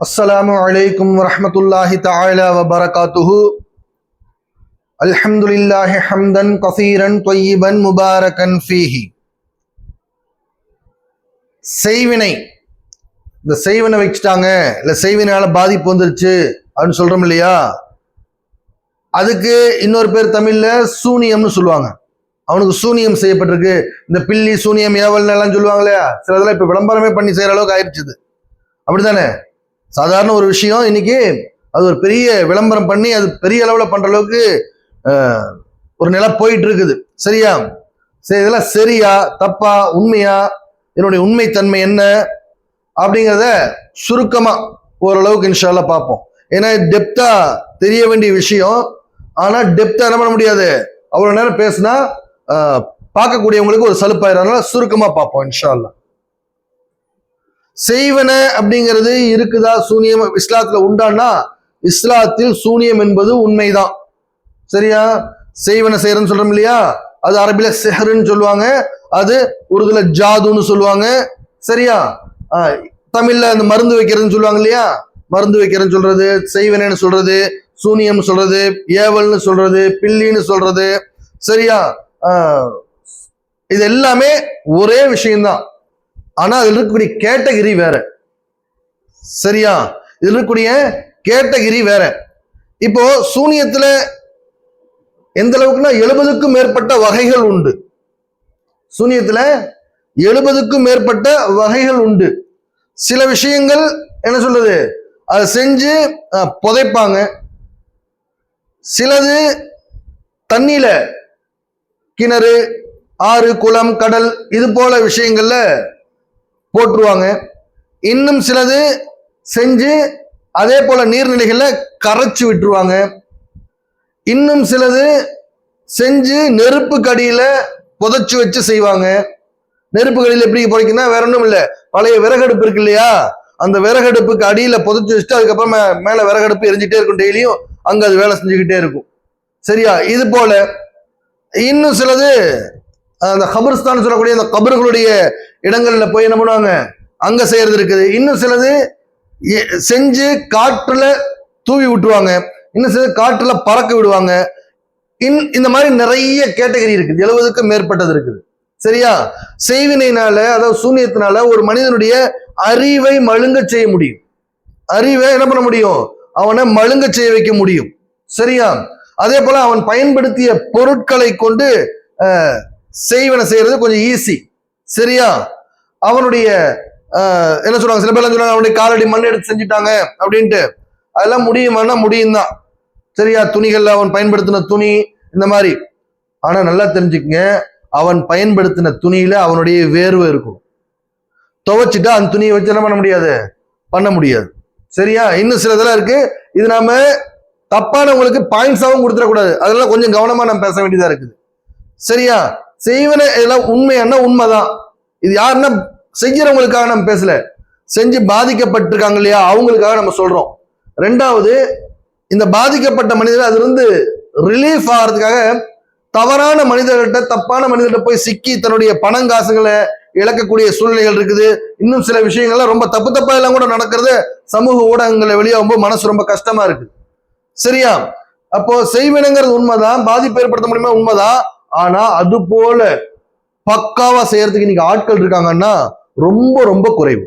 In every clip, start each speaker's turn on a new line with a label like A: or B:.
A: السلام عليكم ورحمة الله تعالى وبركاته الحمد لله حمدا كثيرا طيبا مباركا فيه செய்வினை இந்த செய்வினை வச்சுட்டாங்க இல்லை செய்வினால பாதிப்பு வந்துருச்சு அப்படின்னு சொல்றோம் இல்லையா அதுக்கு இன்னொரு பேர் தமிழ்ல சூனியம்னு சொல்லுவாங்க அவனுக்கு சூனியம் செய்யப்பட்டிருக்கு இந்த பில்லி சூனியம் ஏவல் எல்லாம் சொல்லுவாங்க இல்லையா சிலதெல்லாம் இப்ப விளம்பரமே பண்ணி செய்யற அளவுக்கு ஆயிடுச்சு இது. அப்படிதானே சாதாரண ஒரு விஷயம். இன்னைக்கு அது ஒரு பெரிய விளம்பரம் பண்ணி அது பெரிய அளவில் பண்ற அளவுக்கு ஒரு நிலை போயிட்டு இருக்குது சரியா? சரி இதெல்லாம் சரியா தப்பா உண்மையா? என்னுடைய உண்மைத்தன்மை என்ன? அப்படிங்கிறத சுருக்கமா ஓரளவுக்கு இன்ஷால்லா பார்ப்போம். ஏன்னா டெப்தா தெரிய வேண்டிய விஷயம். ஆனா டெப்தா என்ன பண்ண முடியாது? அவ்வளவு நேரம் பேசினா பார்க்கக்கூடியவங்களுக்கு ஒரு சலுப்பாயிரம் சுருக்கமா பார்ப்போம் இன்ஷால்லா செய்வன அப்படிங்கிறது இருக்குதா சூனியம் இஸ்லாத்துல உண்டான்னா இஸ்லாத்தில் சூனியம் என்பது உண்மைதான். சரியா? செய்வன செய்யறன்னு சொல்றோம் இல்லையா? அது அரபில செஹருன்னு சொல்லுவாங்க. அது உருதுல ஜாதுன்னு சொல்லுவாங்க. சரியா? தமிழ்ல அந்த மருந்து வைக்கிறதுன்னு சொல்லுவாங்க இல்லையா? மருந்து வைக்கிறேன்னு சொல்றது செய்வனேன்னு சொல்றது சூனியம் சொல்றது ஏவல்னு சொல்றது பில்லின்னு சொல்றது. சரியா? இது எல்லாமே ஒரே விஷயம்தான். ஆனா அதில் இருக்கக்கூடிய கேட்டகிரி வேற. சரியா? இதில் இருக்கக்கூடிய கேட்டகிரி வேற. இப்போ சூனியத்துல எந்த அளவுக்குன்னா எழுபதுக்கும் மேற்பட்ட வகைகள் உண்டு. சூனியத்துல எழுபதுக்கும் மேற்பட்ட வகைகள் உண்டு. சில விஷயங்கள் என்ன சொல்றது? அதை செஞ்சு புதைப்பாங்க. சிலது தண்ணியில கிணறு ஆறு குளம் கடல் இது போல விஷயங்கள்ல போட்டுருவாங்க. இன்னும் சிலது செஞ்சு அதே போல நீர்நிலைகளில் கரைச்சி விட்டுருவாங்க. இன்னும் சிலது செஞ்சு நெருப்பு கடியில புதைச்சி வச்சு செய்வாங்க. நெருப்பு கடியில் எப்படி புதைக்குன்னா வேற ஒன்றும் இல்லை. பழைய விறகடுப்பு இருக்கு இல்லையா? அந்த விறகடுப்புக்கு அடியில் புதைச்சி வச்சுட்டு அதுக்கப்புறம் மே- விறகடுப்பு எரிஞ்சிட்டே இருக்கும் டெய்லியும். அங்கே அது வேலை செஞ்சுக்கிட்டே இருக்கும். சரியா? இது போல. இன்னும் சிலது அந்த கபர்ஸ்தான் சொல்லக்கூடிய அந்த கபர்களுடைய இடங்களில் போய் என்ன பண்ணுவாங்க? அங்கே செய்யறது இருக்குது. இன்னும் சிலது செஞ்சு காற்றில் தூவி விட்டுருவாங்க. இன்னும் சிலது காற்றில் பறக்க விடுவாங்க. இன் இந்த மாதிரி நிறைய கேட்டகரி இருக்குது. எழுபதுக்கும் மேற்பட்டது இருக்குது. சரியா? செய்வினைனால அதாவது சூன்யத்தினால ஒரு மனிதனுடைய அறிவை மழுங்க செய்ய முடியும். அறிவை என்ன பண்ண முடியும்? அவனை மழுங்க செய்ய வைக்க முடியும். சரியா? அதே போல அவன் பயன்படுத்திய பொருட்களை கொண்டு செய்வனை செய்யறது கொஞ்சம் ஈஸி சரியா? அவனுடைய என்ன சொல்றாங்க? சில பேர் சொல்றாங்க அவனுடைய காலடி மண் எடுத்து செஞ்சுட்டாங்க அப்படின்ட்டு. அதெல்லாம் முடியுமான்னா முடியும் தான் சரியா? துணிகள்ல அவன் பயன்படுத்தின துணி இந்த மாதிரி. ஆனா நல்லா தெரிஞ்சுக்கங்க அவன் பயன்படுத்தின துணியில அவனுடைய வேர்வை இருக்கும். துவைச்சிட்டா அந்த துணியை வச்சு என்ன பண்ண முடியாது? பண்ண முடியாது. சரியா? இன்னும் சில இதெல்லாம் இருக்கு. இது நாம தப்பானவங்களுக்கு பாயிண்ட்ஸாவும் கொடுத்துடக்கூடாது. அதெல்லாம் கொஞ்சம் கவனமா நம்ம பேச வேண்டியதா இருக்குது. சரியா? செய்வன எல்லாம் உண்மையான உண்மைதான். இது யாருன்னா செய்யறவங்களுக்காக நம்ம பேசல. செஞ்சு பாதிக்கப்பட்டிருக்காங்க இல்லையா? அவங்களுக்காக நம்ம சொல்றோம். ரெண்டாவது இந்த பாதிக்கப்பட்ட மனிதர் அதிலிருந்து ரிலீஃப் ஆகிறதுக்காக தவறான மனிதர்கிட்ட தப்பான மனிதர்கிட்ட போய் சிக்கி தன்னுடைய பணங்காசுகளை இழக்கக்கூடிய சூழ்நிலைகள் இருக்குது. இன்னும் சில விஷயங்கள்லாம் ரொம்ப தப்பு தப்பா எல்லாம் கூட நடக்கிறது சமூக ஊடகங்களை வெளியாகும்போது மனசு ரொம்ப கஷ்டமா இருக்கு. சரியா? அப்போ செய்வினங்கிறது உண்மைதான். பாதிப்பு ஏற்படுத்த முடியுமா? உண்மைதான். ஆனா அது போல பக்காவா செய்யறதுக்கு இன்னைக்கு ஆட்கள் இருக்காங்கன்னா ரொம்ப ரொம்ப குறைவு.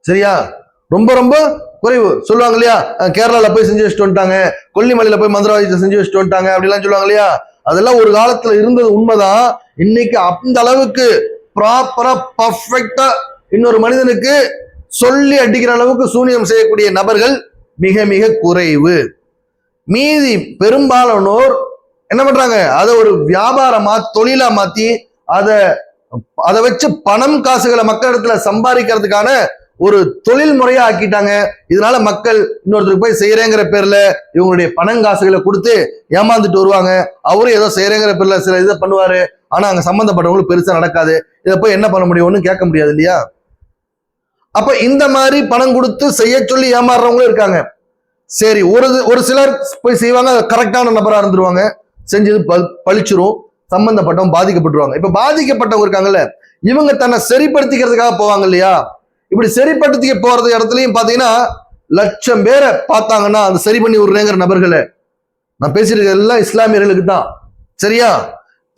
A: சரியா? ரொம்ப ரொம்ப குறைவு. சொல்லுவாங்க இல்லையா? கேரளால போய் செஞ்சு வச்சுட்டு வந்துட்டாங்க. கொல்லிமலையில போய் மந்திரவாதித்தை செஞ்சு வச்சுட்டு வந்துட்டாங்க அப்படிலாம் சொல்லுவாங்க இல்லையா? அதெல்லாம் ஒரு காலத்துல இருந்தது உண்மைதான். இன்னைக்கு அந்த அளவுக்கு ப்ராப்பரா பர்ஃபெக்டா இன்னொரு மனிதனுக்கு சொல்லி அடிக்கிற அளவுக்கு சூனியம் செய்யக்கூடிய நபர்கள் மிக மிக குறைவு. மீதி பெரும்பாலானோர் என்ன பண்றாங்க? அதை ஒரு வியாபாரமா தொழிலா மாத்தி அதை அதை வச்சு பணம் காசுகளை மக்களிடத்துல சம்பாதிக்கிறதுக்கான ஒரு தொழில் முறையா ஆக்கிட்டாங்க. இதனால மக்கள் இன்னொருத்தருக்கு போய் செய்யறேங்கிற பேர்ல இவங்களுடைய பணங்காசுகளை கொடுத்து ஏமாந்துட்டு வருவாங்க. அவரும் ஏதோ செய்யறேங்கிற பேர்ல சில இதை பண்ணுவாரு. ஆனா அங்க சம்பந்தப்பட்டவங்களுக்கு பெருசா நடக்காது. இதை போய் என்ன பண்ண முடியும்? கேட்க முடியாது இல்லையா? அப்ப இந்த மாதிரி பணம் கொடுத்து செய்ய சொல்லி ஏமாறுறவங்களும் இருக்காங்க. சரி ஒரு ஒரு சிலர் போய் செய்வாங்க கரெக்டான நபரா இருந்துருவாங்க. செஞ்சது பல் பழிச்சிரும் சம்பந்தப்பட்டவங்க பாதிக்கப்பட்டுருவாங்க. இப்ப பாதிக்கப்பட்டவங்க இருக்காங்கல்ல இவங்க தன்னை சரிப்படுத்திக்கிறதுக்காக போவாங்க இல்லையா? இப்படி சரிப்படுத்திக்க போறது இடத்துலயும் பாத்தீங்கன்னா லட்சம் பேரை பார்த்தாங்கன்னா அந்த சரி பண்ணி விடுறேங்கிற நபர்களை நான் பேசியிருக்கிறது எல்லாம் இஸ்லாமியர்களுக்கு தான். சரியா?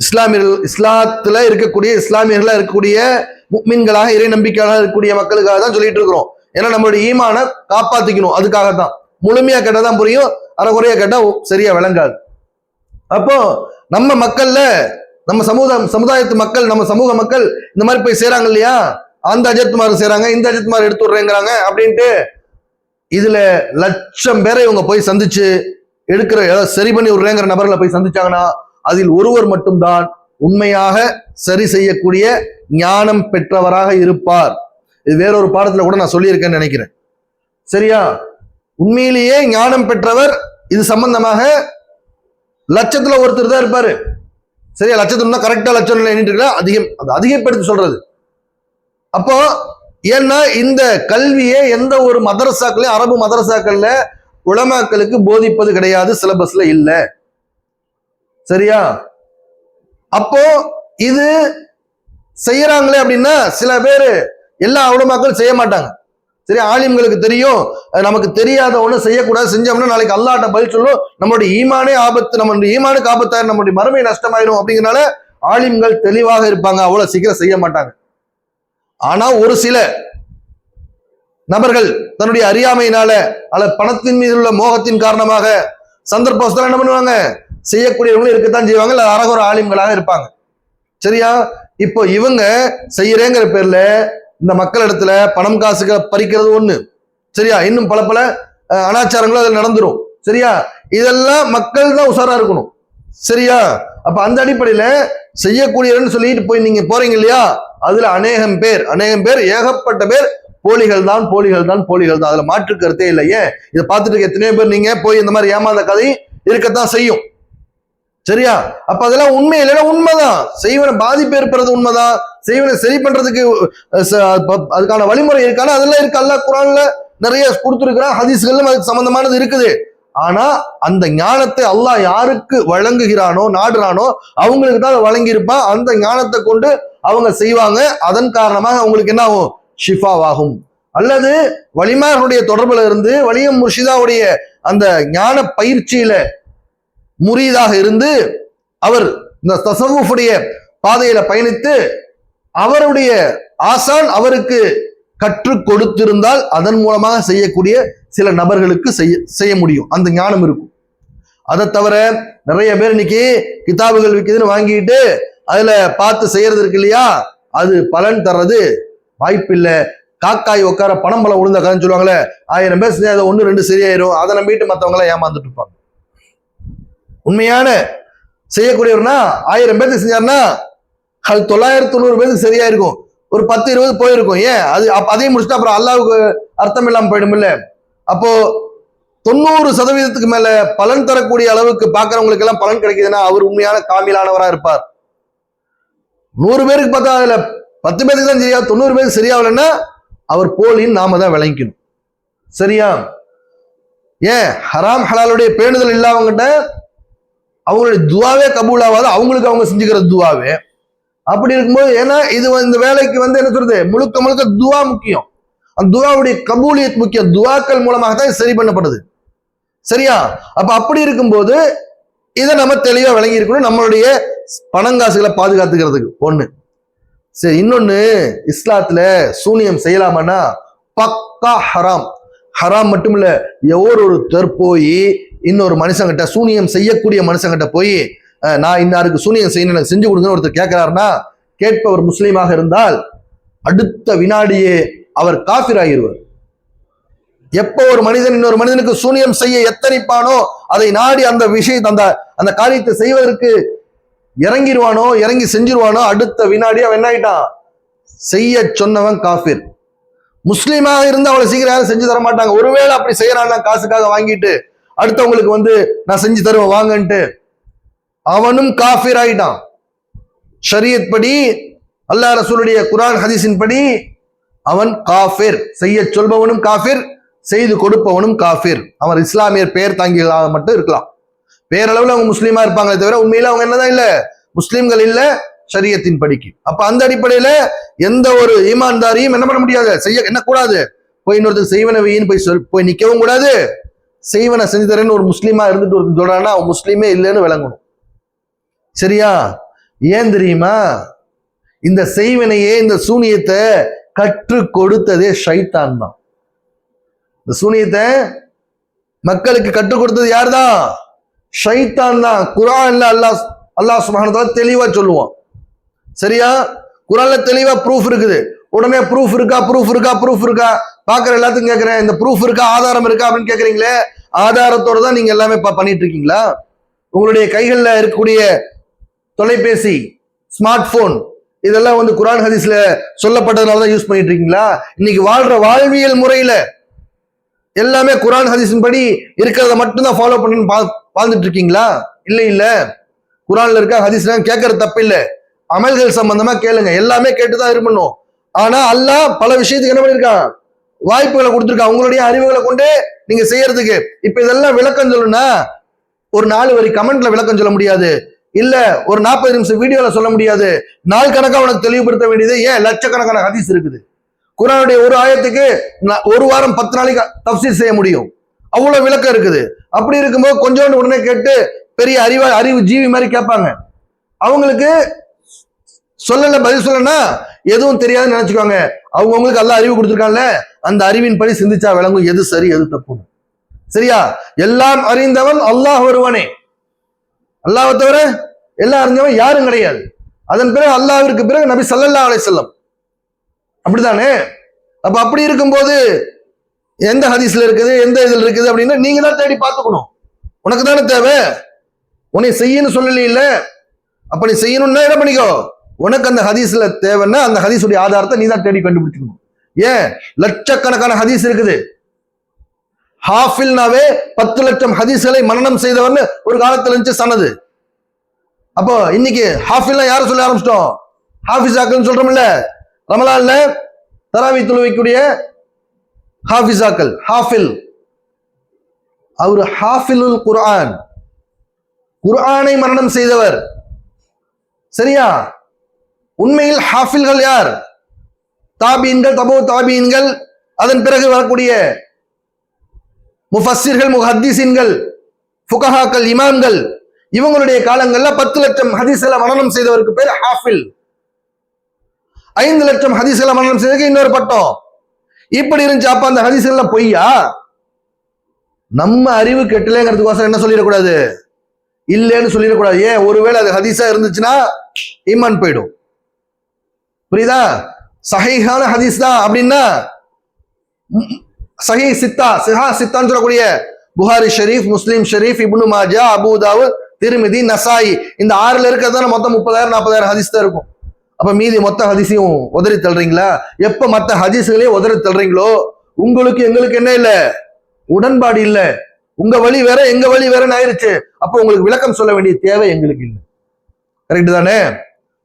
A: இஸ்லாமியர்கள் இஸ்லாத்துல இருக்கக்கூடிய இஸ்லாமியர்களா இருக்கக்கூடிய மீன்களாக இறை நம்பிக்கையாக இருக்கக்கூடிய மக்களுக்காக தான் சொல்லிட்டு இருக்கிறோம். ஏன்னா நம்மளுடைய ஈமானை காப்பாத்திக்கணும். அதுக்காக தான் முழுமையா கேட்டால் தான் புரியும் அரை குறையா கேட்டால் சரியா விளங்காது. அப்போ நம்ம மக்கள்ல நம்ம சமூகம் சமுதாயத்து மக்கள் நம்ம சமூக மக்கள் இந்த மாதிரி போய் சேராங்க இல்லையா? அந்த அஜித்குமார் செய்றாங்க இந்த அஜித்குமார் எடுத்து விடுறேங்கிறாங்க அப்படின்ட்டு இதுல லட்சம் பேரை இவங்க போய் சந்திச்சு எடுக்கிற ஏதாவது சரி பண்ணி விடுறேங்கிற நபர்களை போய் சந்திச்சாங்கன்னா அதில் ஒருவர் மட்டும்தான் உண்மையாக சரி செய்யக்கூடிய ஞானம் பெற்றவராக இருப்பார். இது வேறொரு பாடத்துல கூட நான் சொல்லியிருக்கேன்னு நினைக்கிறேன். சரியா? உண்மையிலேயே ஞானம் பெற்றவர் இது சம்பந்தமாக லட்சத்துல ஒருத்தர் தான் இருப்பாரு. சரியா? லட்சத்துல கரெக்டா லட்சம் எண்ணிட்டு அதிகம் அது அதிகப்படுத்தி சொல்றது. அப்போ ஏன்னா இந்த கல்வியை எந்த ஒரு மதரசாக்களையும் அரபு மதரசாக்கள்ல உலமாக்களுக்கு போதிப்பது கிடையாது சிலபஸ்ல இல்ல. சரியா? அப்போ இது செய்யறாங்களே அப்படின்னா சில பேர் எல்லா உலமாக்களும் செய்ய மாட்டாங்க. சரி ஆலிம்களுக்கு தெரியும். அது நமக்கு தெரியாத ஒண்ணு செய்யக்கூடாது செஞ்சோம்னா நாளைக்கு அல்லாட்ட பதில் சொல்லும். நம்மளுடைய ஈமானே ஆபத்து நம்மளுடைய ஈமானுக்கு ஆபத்தாயிரும் நம்மளுடைய மறுமை நஷ்டமாயிரும் அப்படிங்கறனால ஆலிம்கள் தெளிவாக இருப்பாங்க அவ்வளவு சீக்கிரம் செய்ய மாட்டாங்க. ஆனா ஒரு சில நபர்கள் தன்னுடைய அறியாமையினால அல்ல பணத்தின் மீது உள்ள மோகத்தின் காரணமாக சந்தர்ப்பத்தில் என்ன பண்ணுவாங்க? செய்யக்கூடியவங்களும் இருக்கத்தான் செய்வாங்க இல்ல அரகுற ஆலிம்களாக இருப்பாங்க. சரியா? இப்போ இவங்க செய்யறேங்கிற பேர்ல இந்த மக்கள் இடத்துல பணம் காசுகளை பறிக்கிறது ஒண்ணு. சரியா? இன்னும் பல பல அனாச்சாரங்களும் அதில் நடந்துரும். சரியா? இதெல்லாம் மக்கள் தான் உஷாரா இருக்கணும். சரியா? அப்ப அந்த அடிப்படையில செய்யக்கூடியவர்னு சொல்லிட்டு போய் நீங்க போறீங்க இல்லையா? அதுல அநேகம் பேர் அநேகம் பேர் ஏகப்பட்ட பேர் போலிகள் தான் போலிகள் தான் போலிகள் தான் அதுல மாற்று கருத்தே இல்லை. ஏன்? இதை பார்த்துட்டு இருக்க எத்தனையோ பேர் நீங்க போய் இந்த மாதிரி ஏமாந்த கதை இருக்கத்தான் செய்யும். சரியா? அப்ப அதெல்லாம் உண்மை இல்லைன்னா உண்மைதான். செய்வன பாதிப்பு ஏற்படுறது உண்மைதான். செய்வனை சரி பண்றதுக்கு ச- அதுக்கான வழிமுறை இருக்கான? அதெல்லாம் இருக்கு. அல்லா குரான்ல நிறைய கொடுத்துருக்கிறான் ஹதீஸ்களும் அதுக்கு சம்பந்தமானது இருக்குது. ஆனா அந்த ஞானத்தை அல்லாஹ் யாருக்கு வழங்குகிறானோ நாடுறானோ அவங்களுக்கு தான் வழங்கியிருப்பான். அந்த ஞானத்தை கொண்டு அவங்க செய்வாங்க. அதன் காரணமாக அவங்களுக்கு என்ன ஆகும்? ஷிஃபாவாகும். அல்லது வலிமார்களுடைய தொடர்புல இருந்து வலியம் முர்ஷிதாவுடைய அந்த ஞான பயிற்சியில முறியதாக இருந்து அவர் இந்த தசவுடைய பாதையில பயணித்து அவருடைய ஆசான் அவருக்கு கற்றுக் கொடுத்திருந்தால் அதன் மூலமாக செய்யக்கூடிய சில நபர்களுக்கு செய்ய செய்ய முடியும். அந்த ஞானம் இருக்கும். அதை தவிர நிறைய பேர் இன்னைக்கு கிதாபுகள் விற்கிதுன்னு வாங்கிட்டு அதுல பார்த்து செய்யறது இருக்கு இல்லையா? அது பலன் தர்றது வாய்ப்பில்லை. காக்காய் உட்கார பணம் பழம் உளுந்த கதைன்னு சொல்லுவாங்களே ஆயிரம் பேர் செஞ்சா அதை ஒன்று ரெண்டு சரியாயிரும். அதை நம்பிட்டு மற்றவங்கள ஏமாந்துட்டு இருப்பாங்க. உண்மையான செய்யக்கூடியவர்னா ஆயிரம் பேர்த்து செஞ்சாருன்னா அது தொள்ளாயிரத்தி தொண்ணூறு பேருக்கு சரியா இருக்கும் ஒரு பத்து இருபது போயிருக்கும். ஏன்? அது அதையும் முடிச்சுட்டு அப்புறம் அல்லாவுக்கு அர்த்தம் இல்லாமல் போயிடும் இல்ல அப்போ தொண்ணூறு சதவீதத்துக்கு மேல பலன் தரக்கூடிய அளவுக்கு பாக்குறவங்களுக்கு எல்லாம் பலன் கிடைக்குதுன்னா அவர் உண்மையான காமிலானவரா இருப்பார். நூறு பேருக்கு பார்த்தா அதுல பத்து பேருக்கு தான் சரியா தொண்ணூறு பேருக்கு சரியாகலன்னா அவர் போலின்னு நாம தான் விளங்கிக்கணும். சரியா? ஏன்? ஹராம் ஹலாலுடைய பேணுதல் இல்லாதவங்கிட்ட அவங்களுடைய துவாவே கபூல் ஆகாது அவங்களுக்கு அவங்க செஞ்சுக்கிற துவாவே. அப்படி இருக்கும்போது ஏன்னா இது இந்த வேலைக்கு வந்து என்ன சொல்றது? முழுக்க முழுக்க துவா முக்கியம். அந்த துவாவுடைய கபூலியத் முக்கியம். துவாக்கள் மூலமாக தான் இது சரி பண்ணப்படுது. சரியா? அப்ப அப்படி இருக்கும்போது இதை நம்ம தெளிவா விளங்கி இருக்கணும். நம்மளுடைய பணங்காசுகளை பாதுகாத்துக்கிறதுக்கு. ஒண்ணு. சரி இன்னொன்னு இஸ்லாத்துல சூனியம் செய்யலாமான்னா பக்கா ஹராம். ஹராம் மட்டும் இல்ல ஒரு ஒருத்தர் போய் இன்னொரு மனுஷங்கிட்ட சூனியம் செய்யக்கூடிய மனுஷங்கிட்ட போய் நான் இன்னாருக்கு சூனியம் செய்யணும் எனக்கு செஞ்சு கொடுங்கன்னு ஒருத்தர் கேட்கிறாருன்னா கேட்பவர் முஸ்லீமாக இருந்தால் அடுத்த வினாடியே அவர் காஃபிர் ஆகிடுவார் எப்போ ஒரு மனிதன் இன்னொரு மனிதனுக்கு சூனியம் செய்ய எத்தனைப்பானோ அதை நாடி அந்த விஷயத்தை அந்த அந்த காரியத்தை செய்வதற்கு இறங்கிடுவானோ இறங்கி செஞ்சிருவானோ அடுத்த வினாடி அவன் என்ன ஆயிட்டான்? செய்ய சொன்னவன் காஃபிர். முஸ்லீமாக இருந்து அவளை சீக்கிரம் யாரும் செஞ்சு தர மாட்டாங்க. ஒருவேளை அப்படி செய்யறான்னா காசுக்காக வாங்கிட்டு அடுத்தவங்களுக்கு வந்து நான் செஞ்சு தருவேன் வாங்கன்ட்டு அவனும் காஃபிர் ஆயிட்டான் ஷரியத் படி அல்லாஹ் ரசூலுடைய குரான் ஹதீஸின் படி அவன் காஃபிர். செய்ய சொல்பவனும் காஃபிர் செய்து கொடுப்பவனும் காஃபிர். அவன் இஸ்லாமியர் பெயர் தாங்கிகளாக மட்டும் இருக்கலாம். பேரளவில் அவங்க முஸ்லீமா இருப்பாங்களே தவிர உண்மையில அவங்க என்னதான் இல்லை முஸ்லீம்கள் இல்லை சரியத்தின் படிக்கு. அப்ப அந்த அடிப்படையில எந்த ஒரு ஈமான்தாரியும் என்ன பண்ண முடியாது? செய்ய என்ன கூடாது போய் இன்னொருத்தர் செய்வனவையின்னு போய் சொல் போய் நிற்கவும் கூடாது. செய்வனை செஞ்சு தரேன்னு ஒரு முஸ்லீமா இருந்துட்டு ஒரு சொல்றான்னா அவன் முஸ்லீமே இல்லைன்னு விளங்கணும். சரியா? ஏன் தெரியுமா? இந்த செய்வனையே இந்த சூனியத்தை கற்று கொடுத்ததே ஷைத்தான் தான். இந்த சூனியத்தை மக்களுக்கு கற்றுக் கொடுத்தது யார்தான் ஷைத்தான் தான். குரான்ல அல்லாஹ் அல்லாஹ் சுப்ஹானஹு தெளிவா சொல்லுவான். சரியா? குரான்ல தெளிவா ப்ரூஃப் இருக்குது. உடனே ப்ரூஃப் இருக்கா ப்ரூஃப் இருக்கா ப்ரூஃப் இருக்கா? பாக்குற எல்லாத்தையும் கேட்கிறேன் இந்த ப்ரூஃப் இருக்கா ஆதாரம் இருக்கா அப்படின்னு கேக்குறீங்களே? ஆதாரத்தோட தான் நீங்க எல்லாமே பண்ணிட்டு இருக்கீங்களா? உங்களுடைய கைகள்ல இருக்கக்கூடிய தொலைபேசி ஸ்மார்ட் போன் இதெல்லாம் வந்து குரான் ஹதீஸ்ல சொல்லப்பட்டதுனால தான் யூஸ் பண்ணிட்டு இருக்கீங்களா இன்னைக்கு வாழ்ற வாழ்வியல் முறையில எல்லாமே குரான் ஹதீஸின் படி இருக்கிறத மட்டும்தான் ஃபாலோ பண்ணி வாழ்ந்துட்டு இருக்கீங்களா இல்லை இல்லை. குரான்ல இருக்க ஹதீஸ்ல கேட்கறது தப்பு இல்லை. அமல்கள் சம்பந்தமா கேளுங்க. எல்லாமே கேட்டுதான் இருக்கணும் ஆனா அல்லாஹ் பல விஷயத்துக்கு என்ன பண்ணிருக்கான்? வாய்ப்புகளை கொடுத்துருக்கான். உங்களுடைய அறிவுகளை கொண்டு நீங்க செய்யறதுக்கு. இப்ப இதெல்லாம் விளக்கம் சொல்லணும்னா ஒரு நாலு வரி கமெண்ட்ல விளக்கம் சொல்ல முடியாது. இல்ல ஒரு நாற்பது நிமிஷம் வீடியோல சொல்ல முடியாது. நாள் கணக்கா உனக்கு தெளிவுபடுத்த வேண்டியது ஏன்? லட்சக்கணக்கான ஹதீஸ் இருக்குது. குரானுடைய ஒரு ஆயத்துக்கு நா- ஒரு வாரம் பத்து நாளைக்கு தப்சீர் செய்ய முடியும். அவ்வளவு விளக்கம் இருக்குது. அப்படி இருக்கும்போது கொஞ்சோண்டு உடனே கேட்டு பெரிய அறிவா அறிவு ஜீவி மாதிரி கேட்பாங்க. அவங்களுக்கு சொல்லல பதில் சொல்லனா எதுவும் தெரியாதுன்னு நினைச்சுக்கோங்க அவங்கவுங்களுக்கு எல்லாம் அறிவு கொடுத்துருக்காங்கல்ல அந்த அறிவின் படி சிந்திச்சா விளங்கும். எது சரி எது தப்பு சரியா? எல்லாம் அறிந்தவன் அல்லாஹ் வருவானே அல்லாவை தவிர எல்லாம் அறிஞ்சவன் யாரும் கிடையாது. அதன் பிறகு அல்லாவிற்கு பிறகு நபி சல்லல்லா அலை செல்லம் அப்படிதானே அப்ப அப்படி இருக்கும்போது எந்த ஹதீஸ்ல இருக்குது எந்த இதில் இருக்குது அப்படின்னா நீங்க தான் தேடி பார்த்துக்கணும். உனக்கு தானே தேவை? உன்னை செய்யணும் சொல்லல இல்ல அப்ப நீ செய்யணும்னா என்ன பண்ணிக்கோ? உனக்கு அந்த ஹதீஸ்ல தேவைன்னா அந்த ஹதீஸுடைய ஆதாரத்தை நீ தான் தேடி கண்டுபிடிச்சிக்கணும். ஏன்? லட்சக்கணக்கான ஹதீஸ் இருக்குது. ஹாஃபில்னாவே பத்து லட்சம் ஹதீஸ்களை மரணம் செய்தவர்னு ஒரு காலத்துல இருந்துச்சு சனது. அப்போ இன்னைக்கு ஹாஃபில்னா யாரை சொல்ல ஆரம்பிச்சிட்டோம்? ஹாஃபிஸாக்கள்னு சொல்றோம்ல. ரமலான்ல தராவி துளுவைக்கூடிய ஹாஃபிஸாக்கள் ஹாஃபில். அவர் ஹாஃபிலுல் குர்ஆன். குர்ஆனை மரணம் செய்தவர். சரியா? உண்மையில் ஹாஃபில்கள் யார்? தாபீன்கள் தபோ தாபீன்கள் அதன் பிறகு வரக்கூடிய முஃபஸ்ஸிர்கள் முஹத்தீசின்கள் ஃபுகஹாக்கள் இமாம்கள் இவங்களுடைய காலங்கள்ல பத்து லட்சம் ஹதீஸ்ல மனனம் செய்தவருக்கு பேர் ஹாஃபில். ஐந்து லட்சம் ஹதீஸ்ல மனநம் செய்ததுக்கு இன்னொரு பட்டம். இப்படி இருந்துச்சு அப்ப அந்த ஹதீஸ் பொய்யா? நம்ம அறிவு கெட்டலேங்கிறதுக்கோசரம் என்ன சொல்லிடக்கூடாது? இல்லைன்னு சொல்லிடக்கூடாது. ஏன்? ஒருவேளை அது ஹதீஸா இருந்துச்சுன்னா ஈமான் போயிடும். புரியுதா? சஹீஹான ஹதீஸ் தான் அப்படின்னா சஹீ சித்தா சிஹா சித்தான்னு சொல்லக்கூடிய Bukhari Sharif Muslim Sharif Ibn Majah Abu Dawud Tirmidhi Nasai இந்த ஆறுல இருக்கிறது மொத்தம் முப்பதாயிரம் நாற்பதாயிரம் ஹதிஸ் தான் இருக்கும். அப்ப மீதி மொத்த ஹதிசையும் உதறி தள்ளுறீங்களா? எப்ப மத்த ஹதிசுகளையும் உதறி தள்ளுறீங்களோ? உங்களுக்கு எங்களுக்கு என்ன இல்ல? உடன்பாடு இல்ல. உங்க வழி வேற எங்க வழி வேறன்னு ஆயிருச்சு. அப்ப உங்களுக்கு விளக்கம் சொல்ல வேண்டிய தேவை எங்களுக்கு இல்லை. கரெக்ட் தானே?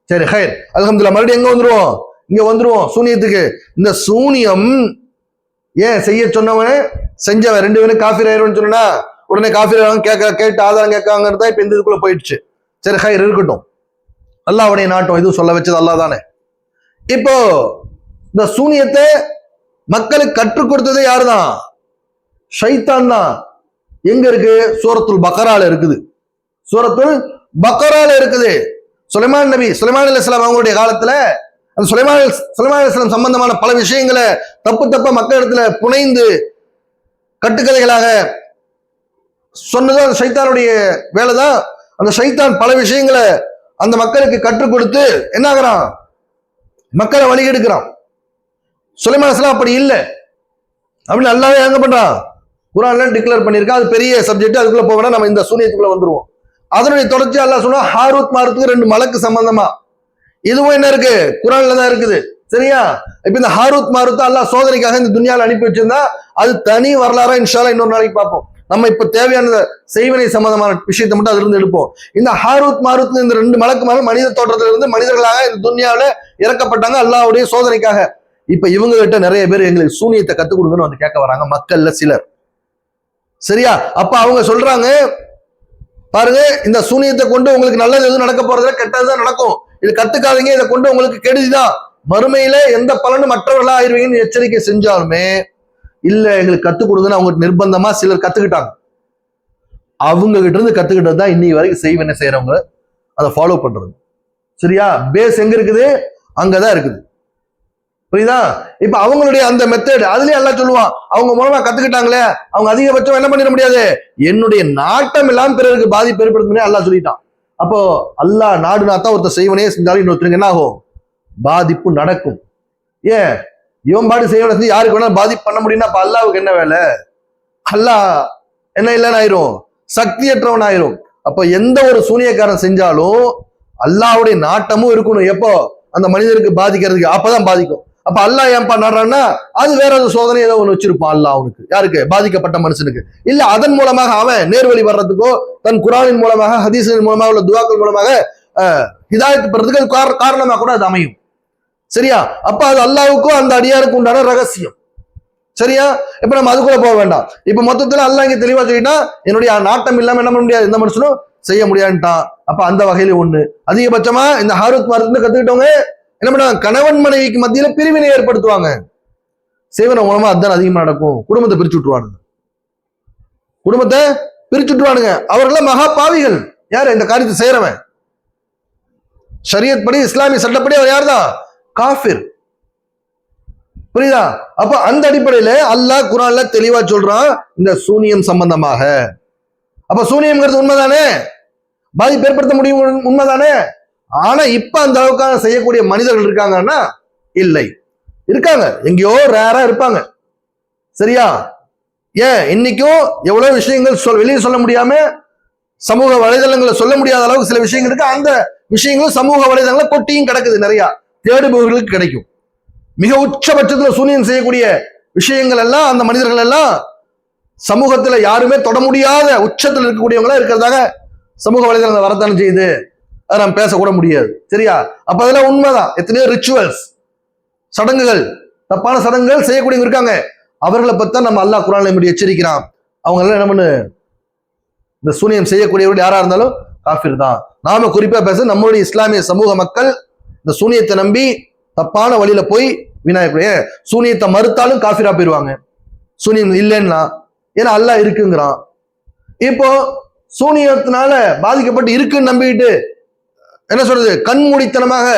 A: சரி ஹைர் அல்ஹம்துலில்லாஹ் மறுபடியும் எங்க வந்துருவோம்? இங்க வந்துருவோம் சூனியத்துக்கு. இந்த சூனியம் ஏன் செய்ய சொன்னவன்? செஞ்சவன். ரெண்டு பேரும் காஃபி ஆயிரும்னு சொன்னா உடனே காஃபி கேட்க கேட்டு ஆதாரம் கேட்காங்கிறது தான் இப்ப இந்த இதுக்குள்ள போயிடுச்சு. சரி ஹைர் இருக்கட்டும். அல்லாஹ்வுடைய நாட்டம். இதுவும் சொல்ல வச்சது அல்லா தானே. இப்போ இந்த சூனியத்தை மக்களுக்கு கற்றுக் கொடுத்தது யாருதான் ஷைத்தான் தான் எங்க இருக்கு? சூரத்துல் பக்கரால இருக்குது. சூரத்துல் பக்கரால இருக்குது. சுலைமான் நபி சுலைமான் அலிஸ்லாம் அவங்களுடைய காலத்துல அந்த சுலைமான சுலைமான் சம்பந்தமான பல விஷயங்களை தப்பு தப்ப மக்களிடத்துல புனைந்து கட்டுக்கதைகளாக சொன்னதும் அந்த சைத்தானுடைய வேலைதான். அந்த சைத்தான் பல விஷயங்களை அந்த மக்களுக்கு கற்றுக் கொடுத்து என்ன ஆகுறான் மக்களை வழிகெடுக்கிறான் எடுக்கிறான் அலிஸ்லாம் அப்படி இல்லை. அப்படின்னு நல்லாவே எங்க பண்றான். குரான்லாம் டிக்ளேர் பண்ணியிருக்கா அது பெரிய சப்ஜெக்ட் அதுக்குள்ள போகணும் நம்ம இந்த சூனியத்துக்குள்ள வந்துருவோம். அதனுடைய தொடர்ச்சி அல்லாஹ் சொன்னா ஹாரூத் மாறத்துக்கு ரெண்டு மலக்கு சம்பந்தமா. இதுவும் என்ன இருக்கு? குரான்ல தான் இருக்குது. சரியா? இப்ப இந்த ஹாரூத் மாருத்தா அல்லாஹ் சோதனைக்காக இந்த துனியால அனுப்பி வச்சிருந்தா அது தனி வரலாறா இன்ஷால்லா இன்னொரு நாளைக்கு பார்ப்போம். நம்ம இப்ப தேவையான செய்வனை சம்பந்தமான விஷயத்தை மட்டும் அதுல இருந்து எடுப்போம். இந்த ஹாரூத் மாருத் இந்த ரெண்டு மலக்குமாரும் மனித தோற்றத்துல இருந்து மனிதர்களாக இந்த துனியாவில இறக்கப்பட்டாங்க அல்லாவுடைய சோதனைக்காக. இப்ப இவங்க கிட்ட நிறைய பேர் எங்களுக்கு சூனியத்தை கத்துக் கொடுங்கன்னு வந்து கேட்க வராங்க மக்கள்ல சிலர். சரியா? அப்ப அவங்க சொல்றாங்க பாருங்க இந்த சூனியத்தை கொண்டு உங்களுக்கு நல்லது எதுவும் நடக்க போறதுல கெட்டதுதான் நடக்கும். இது கத்துக்காதீங்க இதை கொண்டு உங்களுக்கு கெடுதிதான். மறுமையில எந்த பலனும் மற்றவர்களா ஆயிருவீங்கன்னு எச்சரிக்கை செஞ்சாலுமே இல்ல எங்களுக்கு கத்துக் கொடுதுன்னு அவங்க நிர்பந்தமா சிலர் கத்துக்கிட்டாங்க. அவங்க கிட்ட இருந்து கத்துக்கிட்டது தான் இன்னைக்கு வரைக்கும் செய்வன செய்யறவங்க அதை ஃபாலோ பண்றது. சரியா? பேஸ் எங்க இருக்குது? அங்கதான் இருக்குது. புரியுதா? இப்ப அவங்களுடைய அந்த மெத்தட் அதுலயே எல்லாம் சொல்லுவான் அவங்க மூலமா கத்துக்கிட்டாங்களே அவங்க அதிகபட்சம் என்ன பண்ணிட முடியாது? என்னுடைய நாட்டம் எல்லாம் பிறருக்கு பாதிப்பு ஏற்படுத்துமே எல்லாம் சொல்லிட்டான். அப்போ அல்லாஹ் நாடுனா தான் ஒருத்தர் செய்வனே செஞ்சாலும் இன்னொருத்தருக்கு என்ன ஆகும்? பாதிப்பு நடக்கும். ஏன்? இவன் பாடு செய்வனை செஞ்சு யாருக்கு வேணாலும் பாதிப்பு பண்ண முடியும்னா அப்ப அல்லாவுக்கு என்ன வேலை? அல்லாஹ் என்ன இல்லைன்னு ஆயிரும். சக்தியற்றவன் ஆயிரும். அப்போ எந்த ஒரு சூனியக்காரன் செஞ்சாலும் அல்லாவுடைய நாட்டமும் இருக்கணும். எப்போ? அந்த மனிதருக்கு பாதிக்கிறதுக்கு. அப்பதான் பாதிக்கும். அப்ப அல்லா ஏன் நடுறான்னா அது வேற ஒரு சோதனை ஏதோ ஒன்று வச்சிருப்பான் அல்லா அவனுக்கு. யாருக்கு? பாதிக்கப்பட்ட மனுஷனுக்கு. இல்ல அதன் மூலமாக அவன் நேர்வழி வர்றதுக்கோ தன் குரானின் மூலமாக ஹதீசின் மூலமாக உள்ள துவாக்கள் மூலமாக அஹ், பெறதுக்கு அது கார- காரணமா கூட அது அமையும். சரியா? அப்ப அது அல்லாவுக்கும் அந்த அடியாருக்கு உண்டான ரகசியம். சரியா? இப்ப நம்ம அதுக்குள்ள போக வேண்டாம். இப்ப மொத்தத்துல அல்லாஹ் இங்க தெளிவா சொல்லிட்டா என்னுடைய நாட்டம் இல்லாம என்ன பண்ண முடியாது? எந்த மனுஷனும் செய்ய முடியாதுன்ட்டான் அப்ப அந்த வகையில ஒண்ணு. அதிகபட்சமா இந்த ஹாரூத் மார்க்கு கத்துக்கிட்டவங்க என்ன பண்ணுவாங்க? கணவன் மனைவிக்கு மத்தியில பிரிவினை ஏற்படுத்துவாங்க. சேவன மூலமா அதுதான் அதிகமா நடக்கும். குடும்பத்தை பிரிச்சு விட்டுருவானுங்க. குடும்பத்தை பிரிச்சு விட்டுருவானுங்க. அவர்கள மகா பாவிகள். யார்? இந்த காரியத்தை செய்யறவன். ஷரியத் படி இஸ்லாமிய சட்டப்படி அவர் யார்தான் காஃபிர். புரியுதா? அப்ப அந்த அடிப்படையில அல்லாஹ் குரான்ல தெளிவா சொல்றான் இந்த சூனியம் சம்பந்தமாக. அப்ப சூனியம்ங்கிறது உண்மைதானே? பாதிப்பு ஏற்படுத்த முடியும் உண்மைதானே? ஆனா இப்ப அந்த அளவுக்காக செய்யக்கூடிய மனிதர்கள் இருக்காங்கன்னா இல்லை. இருக்காங்க. எங்கேயோ ரேரா இருப்பாங்க. சரியா? ஏன்? இன்னைக்கும் எவ்வளவு விஷயங்கள் சொல் வெளியே சொல்ல முடியாம சமூக வலைதளங்களை சொல்ல முடியாத அளவுக்கு சில விஷயங்கள் இருக்கு. அந்த விஷயங்களும் சமூக வலைதளங்கள கொட்டியும் கிடக்குது நிறைய. தேடுபவர்களுக்கு கிடைக்கும். மிக உச்சபட்சத்துல சூனியம் செய்யக்கூடிய விஷயங்கள் எல்லாம் அந்த மனிதர்கள் எல்லாம் சமூகத்துல யாருமே தொட முடியாத உச்சத்துல இருக்கக்கூடியவங்களா இருக்கிறதாக சமூக வலைதளங்கள் வரத்தானே செய்யுது. அதை நம்ம பேசக்கூட முடியாது. சரியா? அப்ப அதெல்லாம் உண்மைதான். எத்தனையோ ரிச்சுவல்ஸ் சடங்குகள் தப்பான சடங்குகள் செய்யக்கூடியவங்க இருக்காங்க. அவர்களை பத்தி தான் நம்ம அல்லாஹ் குரான் இப்படி எச்சரிக்கிறான். அவங்க எல்லாம் என்ன பண்ணு இந்த சூனியம் செய்யக்கூடியவர்கள் யாரா இருந்தாலும் காஃபிர் தான். நாம குறிப்பா பேச நம்மளுடைய இஸ்லாமிய சமூக மக்கள் இந்த சூனியத்தை நம்பி தப்பான வழியில போய் விநாயகருடைய சூனியத்தை மறுத்தாலும் காஃபிரா போயிருவாங்க. சூனியம் இல்லைன்னா ஏன்னா அல்லாஹ் இருக்குங்கிறான். இப்போ சூனியத்தினால பாதிக்கப்பட்டு இருக்குன்னு நம்பிக்கிட்டு என்ன சொல்றது? கண்மூடித்தனமாக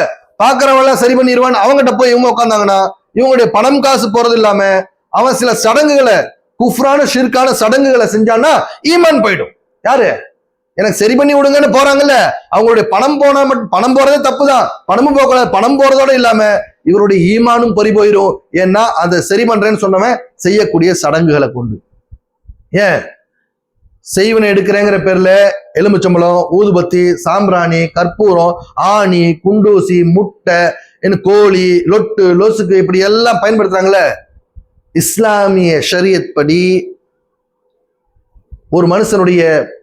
A: பாக்குறவங்க சரி பண்ணிடுவான்னு அவங்ககிட்ட போய் இவங்க உட்காந்தாங்கன்னா இவங்களுடைய பணம் காசு போறது இல்லாம அவன் சில சடங்குகளை குஃப்ரான ஷிர்கான சடங்குகளை செஞ்சான்னா ஈமான் போயிடும். யாரு? எனக்கு சரி பண்ணி விடுங்கன்னு போறாங்கல்ல. அவங்களுடைய பணம் போனா மட்டும் பணம் போறதே தப்பு தான் பணமும் போகக்கூடாது பணம் போறதோட இல்லாம இவருடைய ஈமானும் பறி போயிடும் ஏன்னா அதை சரி பண்றேன்னு சொன்னவன் செய்யக்கூடிய சடங்குகளை கொண்டு. ஏன்? செய்வனை எடுக்கிறேங்கிற பேர்ல எலுமிச்சம்பழம் ஊதுபத்தி சாம்பிராணி கற்பூரம் ஆணி குண்டூசி முட்டை என்ன கோழி லொட்டு லொசுக்கு இப்படி எல்லாம் பயன்படுத்துறாங்களே இஸ்லாமிய ஷரியத் படி ஒரு மனுஷனுடைய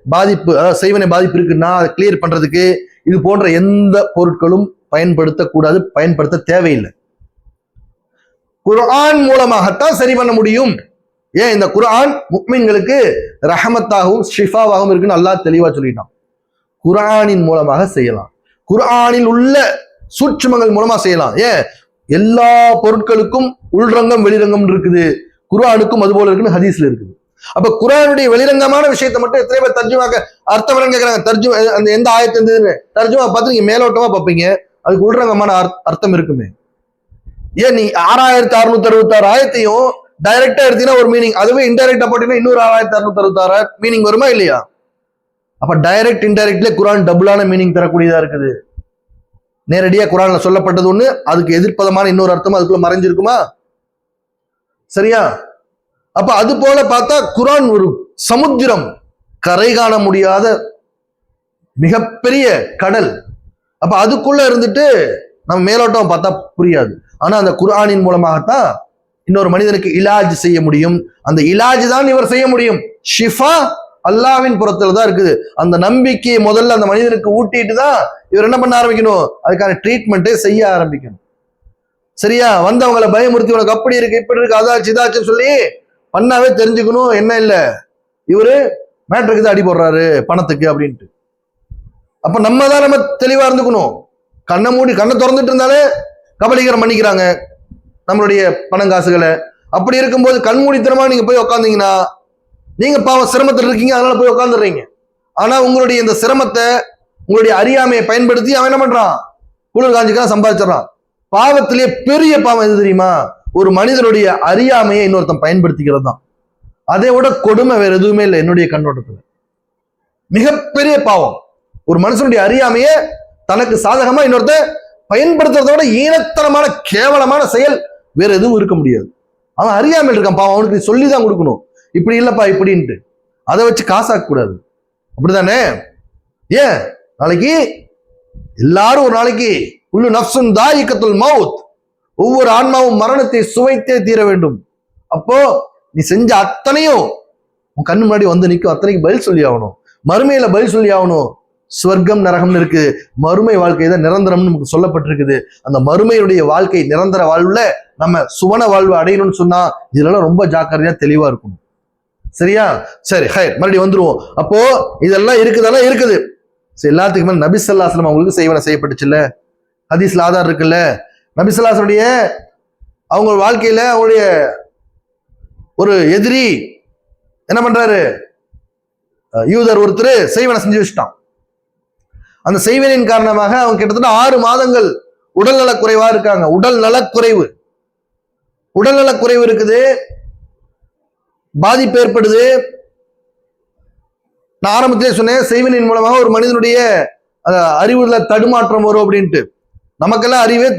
A: பாதிப்பு அதாவது செய்வனை பாதிப்பு இருக்குன்னா அதை கிளியர் பண்றதுக்கு இது போன்ற எந்த பொருட்களும் பயன்படுத்தக்கூடாது பயன்படுத்த தேவையில்லை. குரான் மூலமாகத்தான் சரி பண்ண முடியும். ஏன் இந்த குர்ஆன் முக்மீன்களுக்கு ரஹமத்தாகவும் ஷிஃபாவாகவும் இருக்குன்னு நல்லா தெளிவா சொல்லிட்டான். குர்ஆனின் மூலமாக செய்யலாம். குர்ஆனில் உள்ள சூட்சுமங்கள் மூலமா செய்யலாம். ஏன்? எல்லா பொருட்களுக்கும் உள்ரங்கம் வெளிரங்கம் இருக்குது. குர்ஆனுக்கும் அது போல இருக்குன்னு ஹதீஸ்ல இருக்குது. அப்ப குரானுடைய வெளிரங்கமான விஷயத்தை மட்டும் எத்தனை பேர் தர்ஜுமாக்க அர்த்தம் வரேன்னு கேக்குறாங்க. தர்ஜுமா அந்த எந்த ஆயத்து இருந்ததுன்னு தர்ஜுமா பார்த்து நீங்க மேலோட்டமா பார்ப்பீங்க. அதுக்கு உள்ரங்கமான அர்த்தம் இருக்குமே. ஏன் நீ ஆறாயிரத்தி அறுநூத்தி அறுபத்தி ஆறு ஆயத்தையும் டைரக்டா எடுத்தீங்கன்னா ஒரு மீனிங் அதுவே இன்டைரக்டா போட்டீங்கன்னா இன்னொரு ஆறாயிரத்தி அறுநூத்தி அறுபத்தி மீனிங் வருமா இல்லையா? அப்ப டைரக்ட் இன்டைரக்ட்ல குரான் டபுளான மீனிங் தரக்கூடியதா இருக்குது. நேரடியா குரான்ல சொல்லப்பட்டது ஒண்ணு அதுக்கு எதிர்ப்பதமான இன்னொரு அர்த்தம் அதுக்குள்ள மறைஞ்சிருக்குமா? சரியா? அப்ப அது போல பார்த்தா குரான் ஒரு சமுத்திரம் கரை காண முடியாத மிகப்பெரிய கடல். அப்ப அதுக்குள்ள இருந்துட்டு நம்ம மேலோட்டம் பார்த்தா புரியாது. ஆனா அந்த குரானின் மூலமாகத்தான் இன்னொரு மனிதனுக்கு இலாஜ் செய்ய முடியும். அந்த இலாஜ் தான் இவர் செய்ய முடியும். ஷிஃபா அல்லாவின் புறத்துல தான் இருக்குது. அந்த நம்பிக்கையை முதல்ல அந்த மனிதனுக்கு ஊட்டிட்டு தான் இவர் என்ன பண்ண ஆரம்பிக்கணும்? அதுக்கான ட்ரீட்மெண்ட்டே செய்ய ஆரம்பிக்கணும். சரியா? வந்தவங்களை பயமுறுத்தி உனக்கு அப்படி இருக்கு இப்படி இருக்கு அதாச்சு இதாச்சுன்னு சொல்லி பண்ணாவே தெரிஞ்சுக்கணும். என்ன இல்ல? இவரு மேட்ருக்கு தான் அடி போடுறாரு பணத்துக்கு அப்படின்ட்டு. அப்ப நம்ம தான் நம்ம தெளிவா இருந்துக்கணும். கண்ணை மூடி கண்ணை திறந்துட்டு இருந்தாலே கபலீகரம் பண்ணிக்கிறாங்க. நம்மளுடைய பணங்காசுகளை. அப்படி இருக்கும்போது கண்மூடித்தனமா நீங்க போய் உக்காந்தீங்கன்னா நீங்க பாவம் சிரமத்தில் இருக்கீங்க அதனால போய் உட்காந்துடுறீங்க ஆனா உங்களுடைய இந்த சிரமத்தை உங்களுடைய அறியாமையை பயன்படுத்தி அவன் என்ன பண்றான்? குளிர் காஞ்சிக்காக சம்பாதிச்சிடறான். பாவத்திலேயே பெரிய பாவம் எது தெரியுமா? ஒரு மனிதனுடைய அறியாமையை இன்னொருத்தன் பயன்படுத்திக்கிறது தான் அதை விட கொடுமை வேற எதுவுமே இல்லை என்னுடைய கண்ணோட்டத்தில். மிகப்பெரிய பாவம். ஒரு மனுஷனுடைய அறியாமையை தனக்கு சாதகமா இன்னொருத்த பயன்படுத்துறத விட ஈனத்தனமான கேவலமான செயல் வேற எதுவும் இருக்க முடியாது. அவன் அறியாமல் இருக்கான் பாவம். அவனுக்கு சொல்லி தான் கொடுக்கணும். இப்படி இல்லைப்பா இப்படின்ட்டு. அதை வச்சு காசாக்க கூடாது. அப்படிதானே ஏன்? நாளைக்கு எல்லாரும் ஒரு நாளைக்கு உள்ளு நப்சுன் தாயிக்கத்துல் மவுத். ஒவ்வொரு ஆன்மாவும் மரணத்தை சுவைத்தே தீர வேண்டும். அப்போ நீ செஞ்ச அத்தனையும் உன் கண்ணு முன்னாடி வந்து நிற்கும். அத்தனைக்கு பதில் சொல்லி ஆகணும். மறுமையில பதில் சொல்லி ஆகணும். ஸ்வர்க்கம் நரகம்னு இருக்கு. மறுமை வாழ்க்கை தான் நிரந்தரம்னு நமக்கு சொல்லப்பட்டிருக்குது. அந்த மறுமையுடைய வாழ்க்கை நிரந்தர வாழ்வுல நம்ம சுவன வாழ்வு அடையணும்னு சொன்னா இதெல்லாம் ரொம்ப ஜாக்கிரதையா தெளிவா இருக்கணும். சரியா? சரி ஹை மறுபடியும் வந்துருவோம். அப்போ இதெல்லாம் இருக்குதெல்லாம் இருக்குது. சரி எல்லாத்துக்குமே நபிசல்லாஸ்லம் அவங்களுக்கு செய்வன செய்யப்பட்டுச்சுல்ல ஹதீஸ்ல ஆதார் இருக்குல்ல? நபிசல்லாசனுடைய அவங்க வாழ்க்கையில அவங்களுடைய ஒரு எதிரி என்ன பண்றாரு? யூதர் ஒருத்தர் செய்வனை செஞ்சு வச்சுட்டான். அந்த செய்வனின் காரணமாக அவங்க கிட்டத்தட்ட ஆறு மாதங்கள் உடல் நலக்குறைவா இருக்காங்க. உடல் நலக்குறைவு. உடல் நலக்குறைவு இருக்குது. பாதிப்பு ஏற்படுது. நான் ஆரம்பத்திலே சொன்னேன் செய்வனின் மூலமாக ஒரு மனிதனுடைய அறிவுல தடுமாற்றம் வரும் அப்படின்ட்டு. நமக்கெல்லாம் அறிவே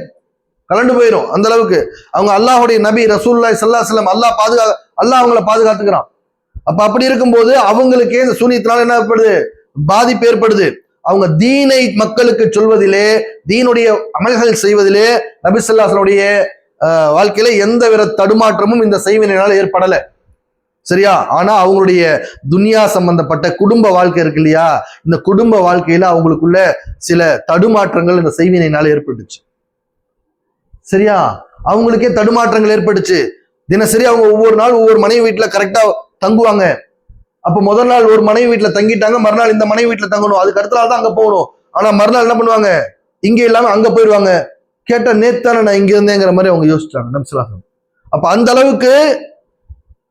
A: கலண்டு போயிடும் அந்த அளவுக்கு. அவங்க அல்லாஹுடைய நபி ரசூல்லாய் சல்லா செல்லம் அல்லாஹ் பாதுகா அல்லாஹ் அவங்கள பாதுகாத்துக்கிறான். அப்ப அப்படி இருக்கும்போது அவங்களுக்கே இந்த சூனியத்தினால என்ன ஏற்படுது? பாதிப்பு ஏற்படுது. அவங்க தீனை மக்களுக்கு சொல்வதிலே தீனுடைய அமல்கள் செய்வதிலே நபிசல்லாசனுடைய வாழ்க்கையில எந்த வித தடுமாற்றமும் இந்த செய்வினால் ஏற்படல. சரியா? ஆனா அவங்களுடைய துனியா சம்பந்தப்பட்ட குடும்ப வாழ்க்கை இருக்கு இல்லையா? இந்த குடும்ப வாழ்க்கையில அவங்களுக்குள்ள சில தடுமாற்றங்கள் இந்த செய்வினையினால ஏற்பட்டுச்சு. சரியா? அவங்களுக்கே தடுமாற்றங்கள் ஏற்பட்டுச்சு. தினசரி அவங்க ஒவ்வொரு நாள் ஒவ்வொரு மனைவி வீட்டுல கரெக்டா தங்குவாங்க. அப்ப முதல் நாள் ஒரு மனைவி வீட்டுல தங்கிட்டாங்க மறுநாள் இந்த மனைவி வீட்டுல தங்கணும். அதுக்கு அடுத்த நாள் தான் அங்க போகணும். ஆனா மறுநாள் என்ன பண்ணுவாங்க? இங்க இல்லாம அங்க போயிடுவாங்க. கேட்ட நேத்தானே நான் இங்க இருந்தேங்கிற மாதிரி அவங்க யோசிச்சாங்க நம்சலாசம் அப்ப அந்த அளவுக்கு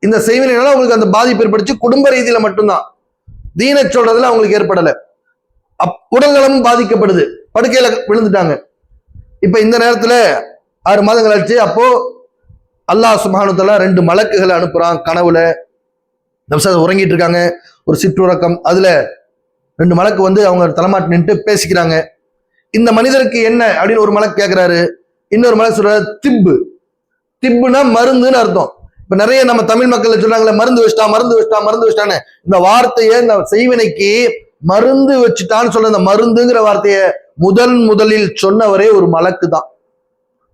A: இந்த செய்வினால அவங்களுக்கு அந்த பாதிப்பு ஏற்படுச்சு குடும்ப ரீதியில மட்டும்தான். தீன சொல்றதுல அவங்களுக்கு ஏற்படல. அப் உடல்நலமும் பாதிக்கப்படுது. படுக்கையில விழுந்துட்டாங்க. இப்ப இந்த நேரத்துல ஆறு மாதங்கள் ஆச்சு. அப்போ அல்லாஹ் சுபானுத்தலா ரெண்டு மலக்குகளை அனுப்புறான் கனவுல. நம்சாத் உறங்கிட்டு இருக்காங்க. ஒரு சிற்றுறக்கம். அதுல ரெண்டு மலக்கு வந்து அவங்க தலைமாட்டு நின்று பேசிக்கிறாங்க. இந்த மனிதருக்கு என்ன அப்படின்னு ஒரு மலக்கு கேட்கிறாரு இன்னொரு மலக்கு சொல்றாரு திப்பு. திப்புனா மருந்துன்னு அர்த்தம். இப்ப நிறைய நம்ம தமிழ் மக்கள் சொல்றாங்களே மருந்து வச்சிட்டா மருந்து வச்சுட்டா மருந்து வச்சிட்டான்னு. இந்த வார்த்தையை இந்த செய்வினைக்கு மருந்து வச்சுட்டான்னு சொல்ற இந்த மருந்துங்கிற வார்த்தையை முதல் முதலில் சொன்னவரே ஒரு மலக்கு தான்.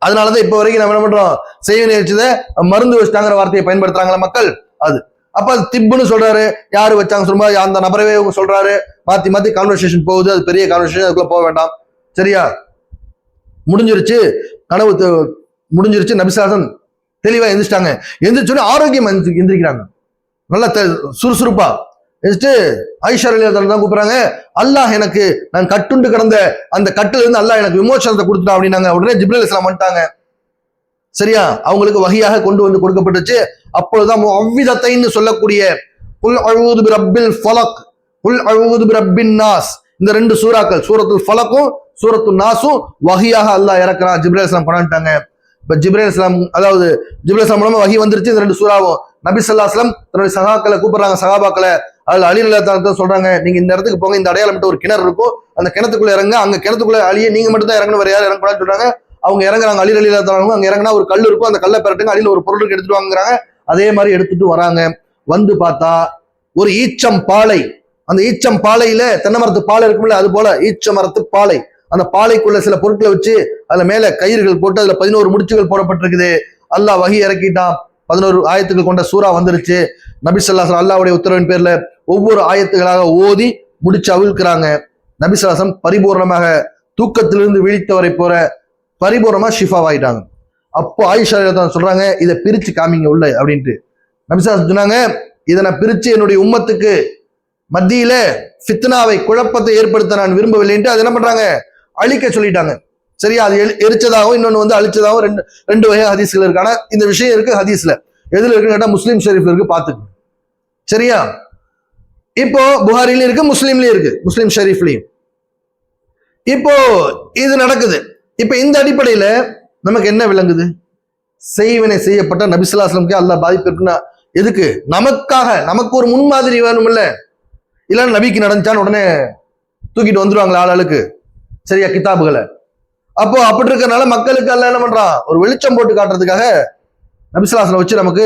A: அதனாலதான் இப்ப வரைக்கும் நம்ம என்ன பண்றோம்? செய்வினை வச்சதை மருந்து வச்சுட்டாங்கிற வார்த்தையை பயன்படுத்துறாங்களா மக்கள். அது. அப்ப அது திப்புன்னு சொல்றாரு. யாரு வச்சாங்க சொல்லுமா அந்த நபரவே இவங்க சொல்றாரு. மாத்தி மாத்தி கான்வர்சேஷன் போகுது. அது பெரிய கான்வர்சேஷன் அதுக்குள்ள போக வேண்டாம். சரியா? முடிஞ்சிருச்சு. கனவு முடிஞ்சிருச்சு. நபிசாசன் தெளிவா எந்திரிச்சிட்டாங்க. எந்திரிச்சோடனே ஆரோக்கியம் எந்திரி- எந்திரிக்கிறாங்க. நல்லா சுறுசுறுப்பா. எந்திரிச்சு ஐஷா அலி தான் கூப்பிடுறாங்க. அல்லாஹ் எனக்கு நான் கட்டுண்டு கிடந்த அந்த கட்டுல இருந்து அல்லாஹ் எனக்கு விமோசனத்தை கொடுத்துட்டான் அப்படின்னாங்க. உடனே ஜிப்ரல் இஸ்லாம் வந்துட்டாங்க. சரியா? அவங்களுக்கு வகையாக கொண்டு வந்து கொடுக்கப்பட்டுச்சு. அப்பொழுதுதான் அவ்விதத்தைன்னு சொல்லக்கூடிய குல் அழுவது பிரபில் ஃபலக் குல் அழுவது பிரபின் நாஸ் இந்த ரெண்டு சூறாக்கள் சூரத்துல் ஃபலக்கும் சூரத்து நாஸும் வகையாக அல்லாஹ் இறக்குறான். ஜிப்ரேல் இஸ்லாம் கொண்டாண்டாங்க இப்ப ஜிப்ரேல் இஸ்லாம் அதாவது ஜிப்ரேல் இஸ்லாம் மூலமா வகி வந்துருச்சு இந்த ரெண்டு சூறாவும். நபி சல்லா இஸ்லாம் தன்னுடைய சகாக்களை கூப்பிடுறாங்க சகாபாக்களை. அதில் அலி அல்லா சொல்றாங்க நீங்க இந்த இடத்துக்கு போங்க இந்த அடையாளம் மட்டும் ஒரு கிணறு இருக்கும். அந்த கிணத்துக்குள்ள இறங்க அங்க கிணத்துக்குள்ள அழிய நீங்க மட்டும் தான் இறங்கணும் வேற யாரும் இறங்கக்கூடாதுன்னு சொல்றாங்க. அவங்க இறங்குறாங்க அலி அலி அல்லா அங்க இறங்கினா ஒரு கல் இருக்கும் அந்த கல்லை பெறட்டுங்க அழியில் ஒரு பொருளுக்கு எடுத்துட்டு வாங்குறாங்க. அதே மாதிரி எடுத்துட்டு வராங்க. வந்து பார்த்தா ஒரு ஈச்சம் பாலை. அந்த ஈச்சம் பாலையில தென்னை மரத்து பாலை இருக்கும்ல அது போல ஈச்ச மரத்து பாலை. அந்த பாலைக்குள்ள சில பொருட்களை வச்சு அதுல மேல கயிறுகள் போட்டு அதுல பதினோரு முடிச்சுகள் போடப்பட்டிருக்குது. அல்லாஹ் வகி இறக்கிட்டான். பதினோரு ஆயத்துக்கள் கொண்ட சூறா வந்துருச்சு. நபி ஸல்லல்லாஹு உத்தரவின் பேர்ல ஒவ்வொரு ஆயத்துகளாக ஓதி முடிச்சு அவிழ்க்கிறாங்க. நபி ஸல்லல்லாஹு பரிபூர்ணமாக தூக்கத்திலிருந்து விழித்தவரை போற பரிபூர்ணமா ஷிஃபாவாயிட்டாங்க. அப்போ ஆயிஷா தான் சொல்றாங்க இதை பிரிச்சு காமிங்க உள்ள அப்படின்ட்டு. நபிசா சொன்னாங்க இதை நான் பிரிச்சு என்னுடைய உம்மத்துக்கு மத்தியில ஃபித்னாவை குழப்பத்தை ஏற்படுத்த நான் விரும்பவில்லைன்ட்டு அது என்ன பண்றாங்க? அழிக்க சொல்லிட்டாங்க. சரியா? அது எரி- எரிச்சதாகவும் இன்னொன்னு வந்து அழிச்சதாகவும் ரெண்டு ரெண்டு வகை ஹதீஸ்கள் இருக்கு. இந்த விஷயம் இருக்கு ஹதீஸ்ல. எதுல இருக்குன்னு கேட்டால் முஸ்லீம் ஷெரீஃப்ல இருக்கு பார்த்துக்கு சரியா? இப்போ புகாரிலையும் இருக்கு முஸ்லீம்லயும் இருக்கு முஸ்லீம் ஷெரீஃப்லயும். இப்போ இது நடக்குது. இப்போ இந்த அடிப்படையில் நமக்கு என்ன விளங்குது? செய்வினை செய்யப்பட்ட நபிசுல்லாஸ்லம்கே அல்லா பாதிப்பு இருக்குன்னா எதுக்கு? நமக்காக நமக்கு ஒரு முன்மாதிரி வேணும்ல இல்லைன்னா நபிக்கு நடந்துச்சான்னு உடனே தூக்கிட்டு வந்துருவாங்களா ஆளாளுக்கு சரியா கித்தாபுகளை. அப்போ அப்படி இருக்கிறனால மக்களுக்கு அல்ல என்ன பண்றான்? ஒரு வெளிச்சம் போட்டு காட்டுறதுக்காக நபிசுலாசனை வச்சு நமக்கு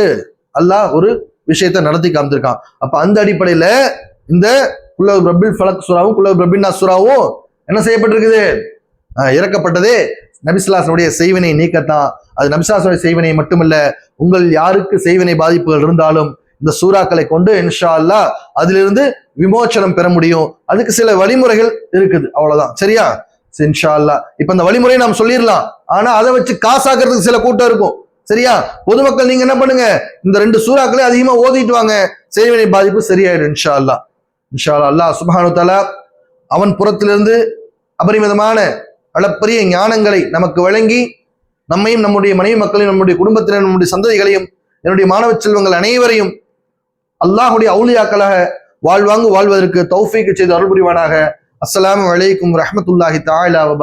A: அல்லாஹ் ஒரு விஷயத்தை நடத்தி காமிச்சிருக்கான். அப்ப அந்த அடிப்படையில இந்த குல்லவ் ரபில் ஃபலக் சுறாவும் குல்லவ் ரபின் சுறாவும் என்ன செய்யப்பட்டிருக்குது? இறக்கப்பட்டதே நபிசுல்லாசனுடைய செய்வினை நீக்கத்தான். அது நபிசுல்லாசனுடைய செய்வினை மட்டுமல்ல உங்கள் யாருக்கு செய்வினை பாதிப்புகள் இருந்தாலும் இந்த சூறாக்களை கொண்டு இன்ஷா அல்லா அதிலிருந்து விமோச்சனம் பெற முடியும். அதுக்கு சில வழிமுறைகள் இருக்குது அவ்வளவுதான். சரியா? சரி, இன்ஷா அல்லா இப்ப இந்த வழிமுறையை நாம் சொல்லிடலாம். ஆனா அதை வச்சு காசாக்குறதுக்கு சில கூட்டம் இருக்கும். சரியா? பொதுமக்கள் நீங்க என்ன பண்ணுங்க? இந்த ரெண்டு சூறாக்களை அதிகமா ஓதிட்டு வாங்க. செய்வினை பாதிப்பு சரியாயிடும் இன்ஷா அல்லாஹ் இன்ஷா அல்லாஹ் அல்லாஹ் சுப்ஹானஹு அவன் புறத்திலிருந்து அபரிமிதமான அளப்பரிய ஞானங்களை நமக்கு வழங்கி நம்மையும் நம்முடைய மனைவி மக்களையும் நம்முடைய குடும்பத்தினர் நம்முடைய சந்ததிகளையும் என்னுடைய மாணவ செல்வங்கள் அனைவரையும் அல்லாஹுடைய அவுளியாக்களாக வாழ்வாங்கு வாழ்வதற்கு தௌஃபீக்கு செய்து அருள் புரிவானாக அஸ்லாம் வலைக்கும் ரஹமத்துல்லாஹி தாயிலா வ